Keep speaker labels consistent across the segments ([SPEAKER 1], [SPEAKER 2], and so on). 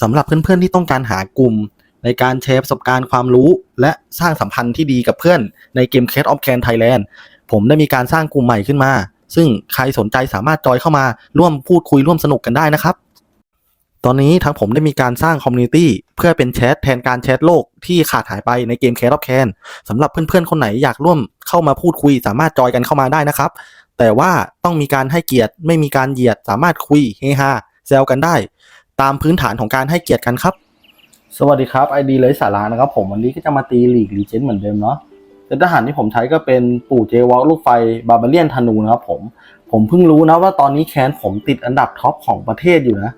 [SPEAKER 1] สำหรับเพื่อนๆที่ต้องการหากลุ่ม ในการแชร์ประสบการณ์ความรู้ และสร้างสัมพันธ์ที่ดีกับเพื่อนในเกม Case of Can Thailand ผมได้มีการสร้างกลุ่มใหม่ขึ้นมา ซึ่งใครสนใจสามารถจอยเข้ามาร่วมพูดคุยร่วมสนุกกันได้นะครับ ตอนนี้ทางผมได้มีการสร้างคอมมูนิตี้เพื่อเป็นแชทแทนการแชทโลกที่ขาดหายไปในเกม Case of Can สำหรับเพื่อนๆคนไหนอยากร่วมเข้ามาพูดคุย สามารถจอยกันเข้ามาได้นะครับแต่ว่าต้องมีการให้เกียรติไม่มีการเหยียดสามารถคุยเฮฮาแซวกันได้ ตามพื้นฐานของการให้เกียรติกันครับ สวัสดีครับไอดีเลยสารานะครับผมวันนี้ก็จะมาตีลีกลีเจนเหมือนเดิมเนาะแต่ทหารที่ผมใช้ก็เป็นปู่เจวอลลูกไฟบาบาเลียนธนูนะครับผมผมเพิ่งรู้นะว่าตอนนี้แคนผมติดอันดับท็อปของประเทศอยู่นะ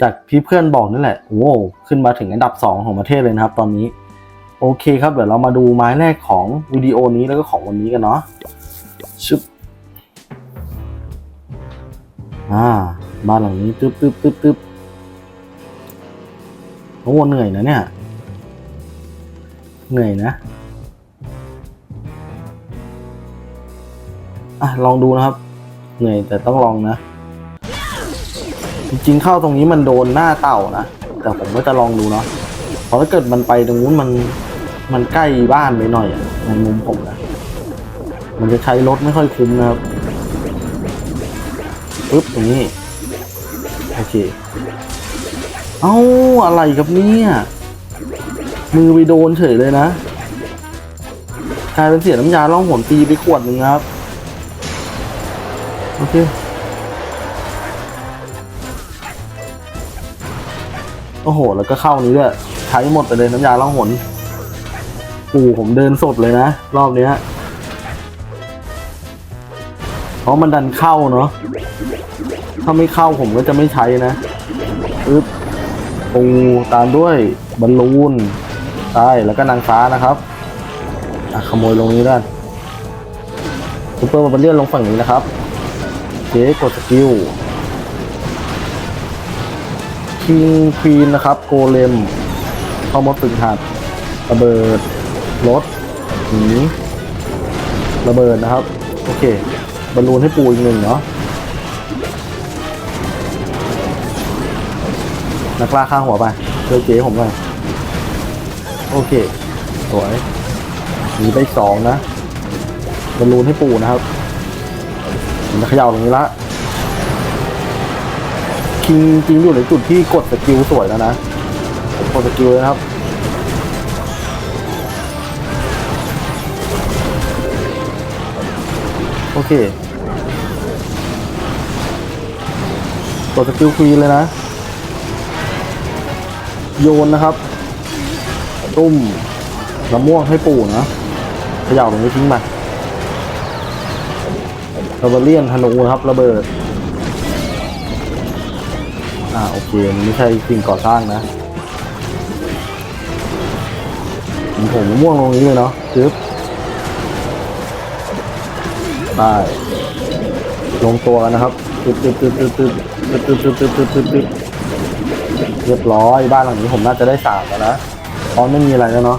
[SPEAKER 1] จากที่เพื่อนบอกนั่นแหละโอ้โหขึ้นมาถึงอันดับ 2 ของประเทศเลยนะครับ ตอนนี้ โอเคครับเดี๋ยวเรามาดูไม้แรกของวิดีโอนี้แล้วก็ของวันนี้กันเนาะชึบอ่าบ้านหลังนี้ตึ๊บตึ๊บตึ๊บตึ๊บ อ้เหนื่อยนะเนี่ย เหนื่อยนะ อะ ลองดูนะครับ เหนื่อยแต่ต้องลองนะ จริงๆเข้าตรงนี้มันโดนหน้าเต่านะ แต่ผมก็จะลองดูเนาะเพราะถ้าเกิดมันไปตรงนู้นมัน มันใกล้บ้านไปหน่อยอะในมุมผมนะ มันจะใช้รถไม่ค่อยคุ้มนะครับปึ๊บตรงนี้ โอเค เอ้าอะไรครับเนี่ย มือไปโดนเฉยเลยนะกลายเป็นเสียน้ำยาล่องหนตีไปขวดหนึ่งครับ โอเค โอ้โห แล้วก็เข้านี้ด้วยใช้หมดไปเลยน้ำยาล่องหนปู่ผมเดินสดเลยนะ รอบเนี้ยเพราะมันดันเข้าเนาะถ้าไม่เข้าผมก็จะไม่ใช้นะอึ๊บ ปูตามด้วยบอลลูนใช่แล้วก็นางฟ้านะครับอขโมยลงนี้ด้านซูเปอร์บัลเลียนลงฝั่งนี้นะครับเจ๊กดสกิลคิงควีนนะครับ โกเลมเข้ามดตึงหัดระเบิดรถหนีระเบิดนะครับ โอเคบอลลูนให้ปูอีกหนึ่งเนาะ นักล่าข้างหัวไปเจอเจ๊ผมไปโอเค สวยหนีไปอีกสองนะบอลลูนให้ปู่นะครับผมจะเขย่าตรงนี้ละคิงจริงอยู่ในจุดที่กดสกิลสวยแล้วนะกดสกิลเลยนะครับโอเคกดสกิลควีเลยนะ โยนนะครับ ตุ้มมะม่วงให้ปู่นะเขย่าตรงนี้ทิ้งไประเบิดเลียนธนูนะครับระเบิด อ่าโอเคมันไม่ใช่สิ่งก่อสร้างนะผมผมม่วงลงนี้เลยเนาะจึ๊บได้ลงตัวกันนะครับตึ๊บตึ๊บตึ๊บตึ๊บตึ๊บตึ๊บตึ๊บตึ๊บตึ๊บตึ๊บ เรียบร้อยบ้านหลังนี้ผมน่าจะได้สามแล้วนะเพราะไม่มีอะไรแล้วเนาะ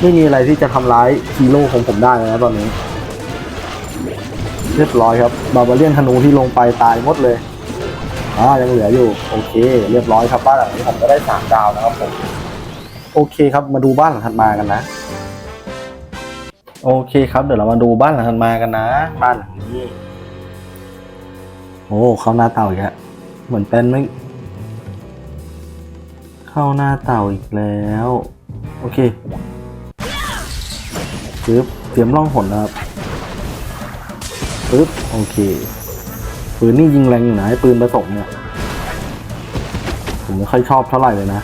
[SPEAKER 1] ไม่มีอะไรที่จะทำร้ายฮีโร่ของผมได้แล้วนะตอนนี้ เรียบร้อยครับบาบาเลียนธนูที่ลงไปตายหมดเลยอ่ายังเหลืออยู่ โอเค เรียบร้อยครับบ้านหลังนี้ผมก็ได้สามดาวนะครับผมโอเคครับมาดูบ้านหลังถัดมากันนะ โอเคครับเดี๋ยวเรามาดูบ้านหลังถัดมากันนะ บ้านหลังนี้โอ้เข้าหน้าเต่าอีกแล้วเหมือนเป็นไม่ เข้าหน้าเต่าอีกแล้ว โอเคปึ๊บเตรียมล่องหนนะครับปึ๊บโอเคปืนนี่ยิงแรงอยู่นะปืนผสมเนี่ยผมไม่ค่อยชอบเท่าไหร่เลยนะ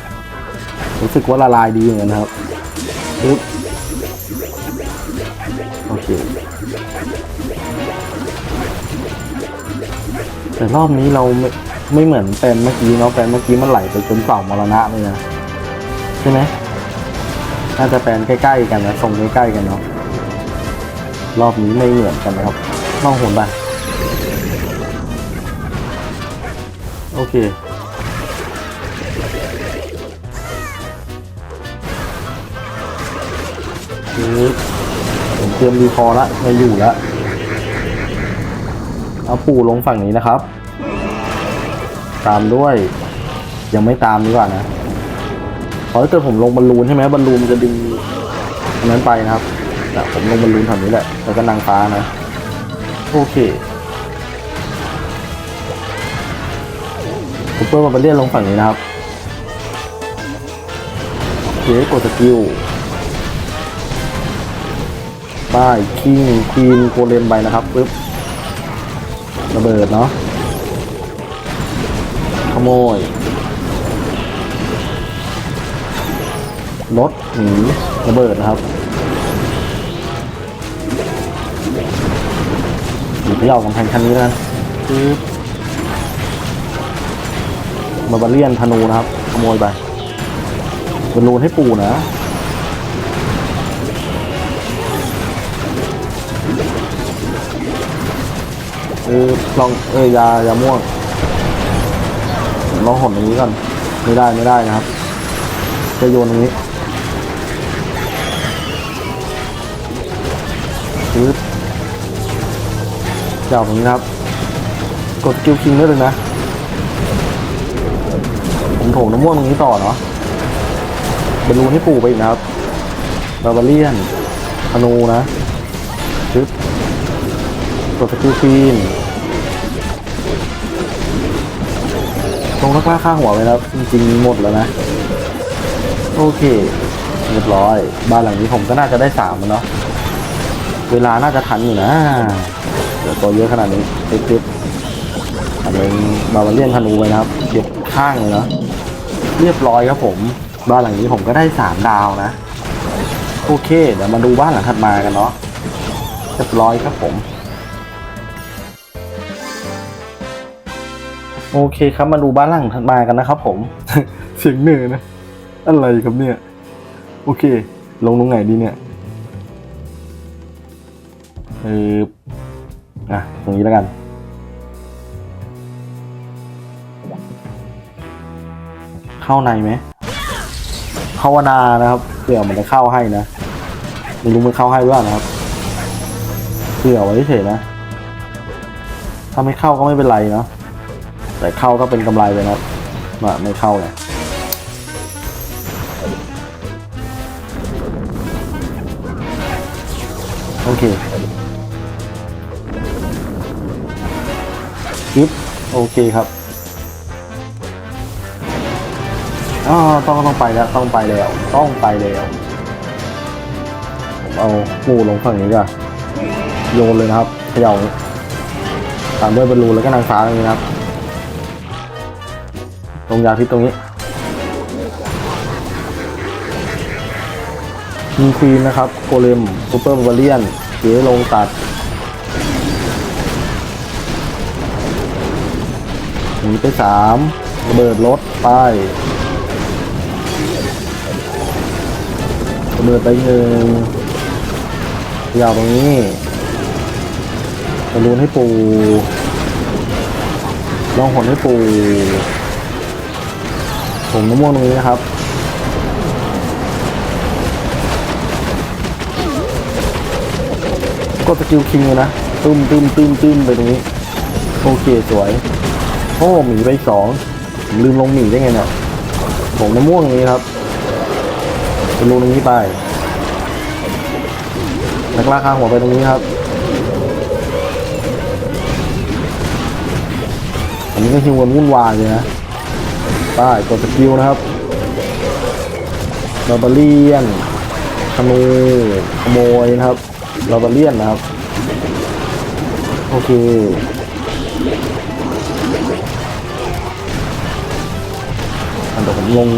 [SPEAKER 1] รู้สึกว่าละลายดีเหมือนกันครับปึ๊บโอเคแต่รอบนี้เรา ไม่เหมือนแปลนเมื่อกี้เนาะแปลนเมื่อกี้มันไหลไปจนเสามรณะเลยนะใช่ไหมน่าจะแปลนใกล้ๆกันนะทรงใกล้ๆกันเนาะรอบนี้ไม่เหมือนกันนะครับล่องหุนไปโอเคคือผมเตรียมรีคอละไม่อยู่ละเอาปูลงฝั่งนี้นะครับ ตามด้วย ยังไม่ตามดีกว่านะเพราะถ้าเกิดผมลงบอลลูนใช่ไหมบอลลูนจะดึงอันนั้นไปนะครับแต่ผมลงบอลลูนแถวนี้แหละแล้วก็นางฟ้านะ โอเคซูเปอร์มาเรียนลงฝั่งนี้นะครับโอเคกดสกิลป้ายคิงควีนโกเลมไปนะครับปึ๊บระเบิดเนาะ โมยรถหนีระเบิดนะครับหยิบไปเอากำแพงชั้นนี้แล้วกันปึ๊บบาบาเลียนธนูนะครับ ขโมยไปเป็นรูนให้ปูนะเออลองเออยา ยาม่วง ลองหดตรงนี้ก่อนไม่ได้ไม่ได้นะครับ จะโยนตรงนี้ปึ๊บเจ้าตรงนี้ครับ กดกิวคิงได้เลยนะ ผมโถงน้ำม่วงตรงนี้ต่อเนาะบรรลูให้ปู่ไปอีกนะครับบาบาเลียนธนูนะปึ๊บกดสกิลฟีน ลงนักล่าข้างหัวไว้แล้วจริงๆหมดแล้วนะ โอเคเรียบร้อย บ้านหลังนี้ผมก็น่าจะได้สามแล้วเนาะเวลาน่าจะทันอยู่นะเดี๋ยวตัวเยอะขนาดนี้ติ๊บๆอันนี้บาบาเลียนธนูไว้นะครับเก็บข้างเลยเนาะเรียบร้อยครับผม บ้านหลังนี้ผมก็ได้สามดาวนะโอเค เดี๋ยวมาดูบ้านหลังถัดมากันเนาะเรียบร้อยครับผม โอเคครับมาดูบ้านหลังถัดมากันนะครับผม เสียงเหนื่อยนะ อะไรครับเนี่ย โอเค ลงตรงไหนดีเนี่ยเอออะ ตรงนี้แล้วกัน เข้าในไหมภาวนานะครับเผื่อมันจะเข้าให้นะไม่รู้มันเข้าให้หรือเปล่านะครับเผื่อไว้เฉยนะ ถ้าไม่เข้าก็ไม่เป็นไรเนาะ แต่เข้าก็เป็นกำไรเลยนะมาไม่เข้าเนี่ยโอเคปึ๊บโอเคครับอ๋อต้องต้องไปแล้ว ต้องไปแล้ว ต้องไปแล้วผมเอาปูลงฝั่งนี้ก่อนโยนเลยนะครับเขย่าตามด้วยบอลลูนแล้วก็นางฟ้าตรงนี้นะครับ ตรงยาพิษตรงนี้มีควีนนะครับโกเลมซูเปอร์บาเลียนเก๋ลงตัดหนีไปสามระเบิดรถไประเบิดไปหนึ่งยาวตรงนี้บอลลูนให้ปูลองหนให้ปู ผมน้ำม่วงตรงนี้นะครับ กดสกิลคิงเลยนะตึมตึมตึมตึมไปตรงนี้โอเคสวยโอ้หมีไปสองลืมลงหมีได้ไงเนี่ยผมน้ำม่วงตรงนี้ครับเป็นรูตรงนี้ไปนักล่าข้างหัวไปตรงนี้ครับอันนี้ก็ฮิวกันวุ่นวายเลยนะ ป้ายกดสกิลนะครับบาบาเลียนขโมยขโมยนะครับบาบาเลียนนะครับ โอเคอันเดี๋ยวผมลง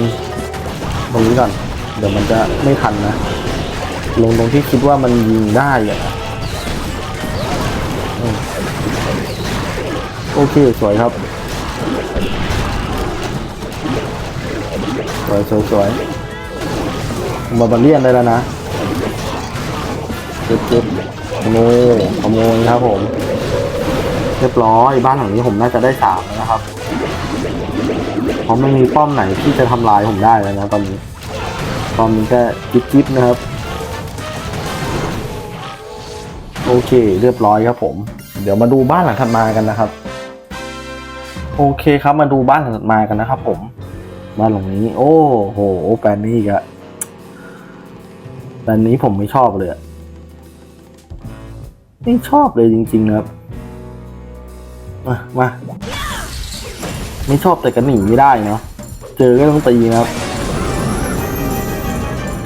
[SPEAKER 1] ตรงนี้ก่อน เดี๋ยวมันจะไม่ทันนะ ลงตรงที่คิดว่ามันยิงได้อะโอเค สวยครับ วยสวยสวยมาบาเลียนได้แล้วนะจ็บเจ็บขโมยขโมยครับผมเรียบร้อยบ้านหลังนี้ผมน่าจะได้สามนะครับเพราะไม่มีป้อมไหนที่จะทำลายผมได้แล้วนะตอนนี้ตอนนี้ก็จิ๊บจิ๊บนะครับ โอเค เรียบร้อยครับผม เดี๋ยวมาดูบ้านหลังถัดมากันนะครับ โอเคครับมาดูบ้านหลังถัดมากันนะครับผม บ้านหลังนี้ โอ้โหแปลนนี้อีกอะแปลนนี้ผมไม่ชอบเลยไม่ชอบเลยจริงๆนะครับมามาไม่ชอบแต่ก็หนีไม่ได้เนาะเจอก็ต้องตีนะครับ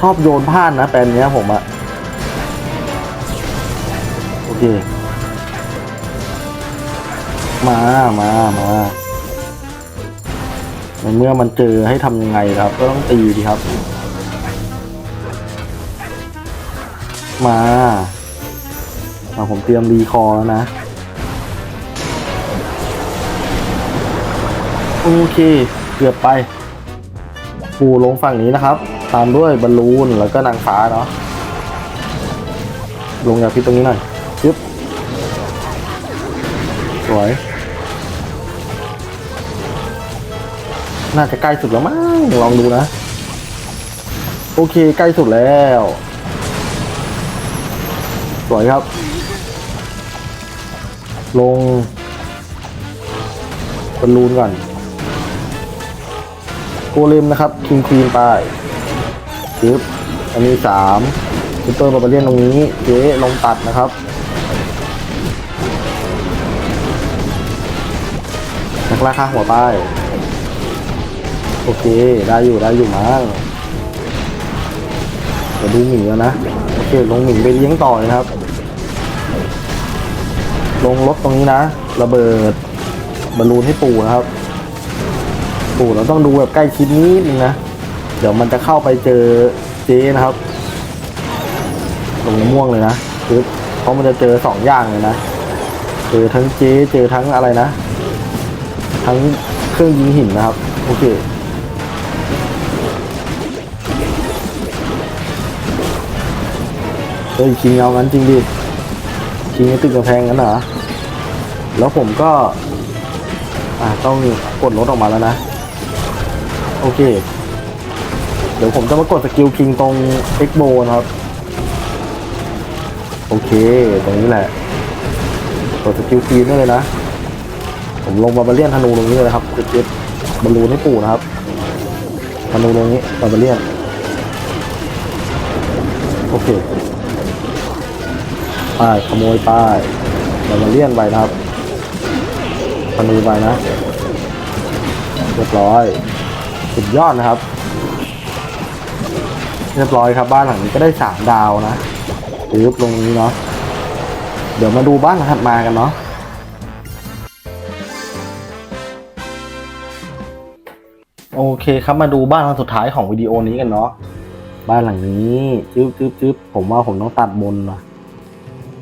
[SPEAKER 1] ชอบโยนพลาดนะแปลนเนี้ยผมอะโอเค มามามา ในเมื่อมันเจอให้ทำยังไงครับ ก็ต้องตีดีครับ มาเอาผมเตรียมรีคอร์แล้วนะ โอเค เกือบไปปูลงฝั่งนี้นะครับ ตามด้วยบอลลูนแล้วก็นางฟ้าเนาะลงจากพิษตรงนี้หน่อยยึบสวย น่าจะใกล้สุดแล้วมั้งลองดูนะ โอเคใกล้สุดแล้ว สวยครับ ลงบอลลูนก่อนโกเลมนะครับคิงควีนไปปึ๊บอันนี้สามซูเปอร์บาบาเลียนตรงนี้เจ๊ลงตัดนะครับนักล่าข้าหัวป้าย โอเค ได้อยู่ได้อยู่มั้งเดี๋ยวดูหมีแล้วนะ โอเค ลงหมีไปเลี้ยงต่อเลยครับ ลงรถตรงนี้นะ ระเบิดบอลลูนให้ปู่นะครับ ปู่เราต้องดูแบบใกล้ชิดนิดนึงนะ เดี๋ยวมันจะเข้าไปเจอเจ๊นะครับ ลงม่วงเลยนะคือเพราะมันจะเจอสองอย่างเลยนะ เจอทั้งเจ๊เจอทั้งอะไรนะ ทั้งเครื่องยิงหินนะครับ โอเค เฮ้ยคิงเอางั้นจริงดิคิงจะติดกำแพงงั้นเหรอแล้วผมก็ อ่าต้องกดรถออกมาแล้วนะ โอเค เดี๋ยวผมจะมากดสกิลคิงตรงเอ็กโบนะครับ โอเค ตรงนี้แหละ กดสกิลคีนได้เลยนะ ผมลงบาบาเลียนธนูตรงนี้เลยครับเจ็บบอลลูนให้ปู่นะครับธนูตรงนี้บาบาเลียน โอเค ป้ายขโมยป้ายบาบาเลียนไปครับธนูไปนะเรียบร้อยสุดยอดนะครับ เรียบร้อยครับบ้านหลังนี้ก็ได้สามดาวนะปึ๊บลงนี้เนาะเดี๋ยวมาดูบ้านหลังถัดมากันเนาะโอเคครับมาดูบ้านหลังสุดท้ายของวิดีโอนี้กันเนาะบ้านหลังนี้จึ๊บจึ๊บจึ๊บผมว่าผมต้องตัดบนนะ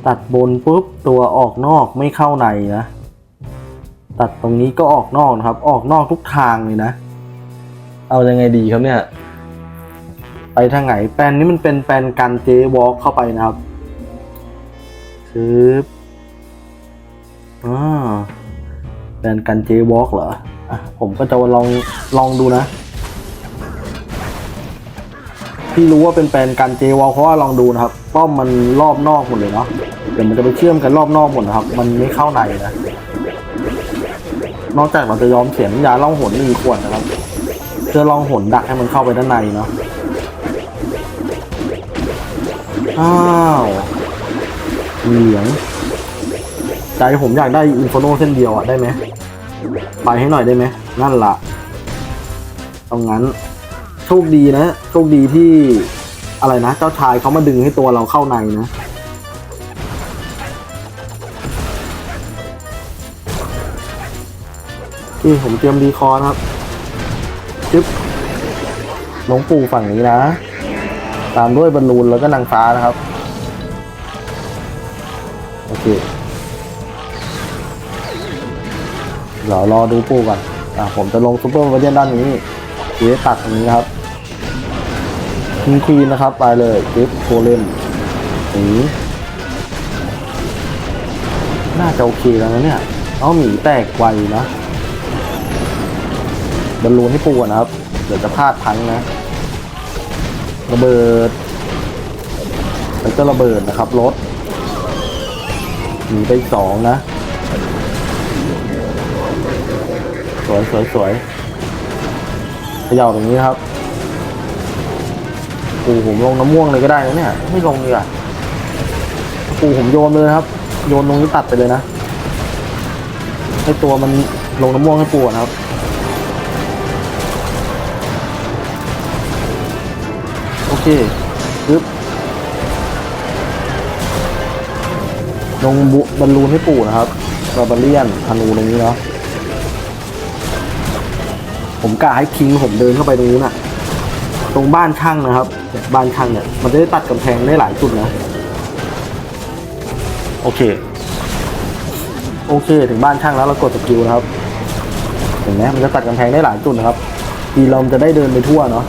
[SPEAKER 1] ตัดบนปุ๊บตัวออกนอกไม่เข้าในนะ ตัดตรงนี้ก็ออกนอกนะครับ ออกนอกทุกทางเลยนะ เอายังไงดีครับเนี่ย ไปทางไหนแปลนนี้มันเป็นแปลนกันเจวอล์กเข้าไปนะครับคืออ่าแปลนกันเจวอล์กเหรออะผมก็จะลองลองดูนะ พี่รู้ว่าเป็นแปลนกันเจวอลเพราะว่าลองดูนะครับป้อมมันรอบนอกหมดเลยเนาะเดี๋ยวมันจะไปเชื่อมกันรอบนอกหมดนะครับ มันไม่เข้าในนะนอกจากเราจะยอมเสียน้ำยาล่องหนหนึ่งขวดนะครับเพื่อล่องหนดักให้มันเข้าไปด้านในเนาะอ้าวเหลืองใจผมอยากได้อินโฟโนเส้นเดียวอะได้ไหมไปให้หน่อยได้ไหมนั่นละตรงนั้น คดีนะโชคดีที่อะไรนะ เจ้าชายเขามาดึงให้ตัวเราเข้าในนะนี่ผมเตรียมดีคอนะครับจึ๊บหลวงปู่ฝั่งนี้นะ ตามด้วยบอลลูนแล้วก็นางฟ้านะครับ โอเคเดี๋ยวรอดูปู่ก่อนอะผมจะลงซูเปอร์วาเดียนด้านนี้เจ๊ตัดตรงนี้ครับ คิงควีนนะครับ ไปเลยเจ๊โคเลมนีน่าจะโอเคแล้วนะเนี่ย เอาหมีแตกไวนะบอลลูนให้ปูก่อนะครับ เดี๋ยวจะพลาดพังนะ ระเบิดแล้วก็ระเบิดนะครับรถหนีไปสองนะ สวยสวยสวยย่าตรงนี้ครับ ปูผมลงน้ำม่วงเลยก็ได้นะเนี่ย ไม่ลงเลยอะปูผมโยนเลยครับ โยนตรงนี้ตัดไปเลยนะ ให้ตัวมันลงน้ำม่วงให้ปูก่อนครับโอเคปึ๊บลงบุบอลลูนให้ปู่นะครับบาบาเลียนธนูตรงนี้เนาะผมกะให้คิงผมเดินเข้าไปตรงนู้นน่ะ ตรงบ้านช่างนะครับบ้านช่างเนี่ยมันจะได้ตัดกำแพงได้หลายจุดนะ โอเค โอเค ถึงบ้านช่างแล้วเรากดสกิลนะครับเห็นไหมมันจะตัดกำแพงได้หลายจุดนะครับทีเราจะได้เดินไปทั่วเนาะ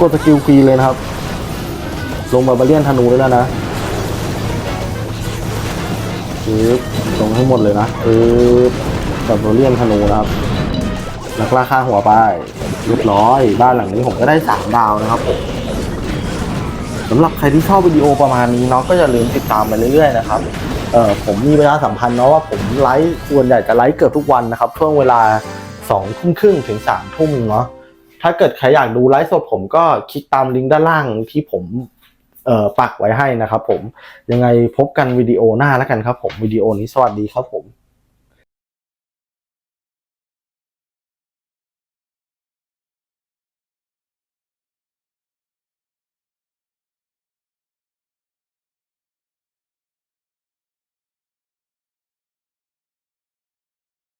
[SPEAKER 1] กดสกิลฟรีเลยนะครับ ลงบาบาเลียนธนูด้วยแล้วนะปึ๊บลงให้หมดเลยนะปึ๊บ บาบาเลียนธนูนะครับนักล่าค่าหัวไปเรียบร้อย บ้านหลังนี้ผมก็ได้สามดาวนะครับผมสำหรับใครที่ชอบวิดีโอประมาณนี้เนาะก็อย่าลืมติดตามไปเรื่อยๆนะครับเออผมมีเวลาสัมพันธ์เนาะว่าผมไลฟ์ส่วนใหญ่จะไลฟ์เกือบทุกวันนะครับช่วงเวลาสองทุ่มครึ่งถึงสามทุ่มเนาะถ้าเกิดใครอยากดูไลฟ์สดผมก็คลิกตามลิงก์ด้านล่างที่ผมเอ่อปักไว้ให้นะครับผมยังไงพบกันวิดีโอหน้าแล้วกันครับผมวิดีโอนี้สวัสดีครับผม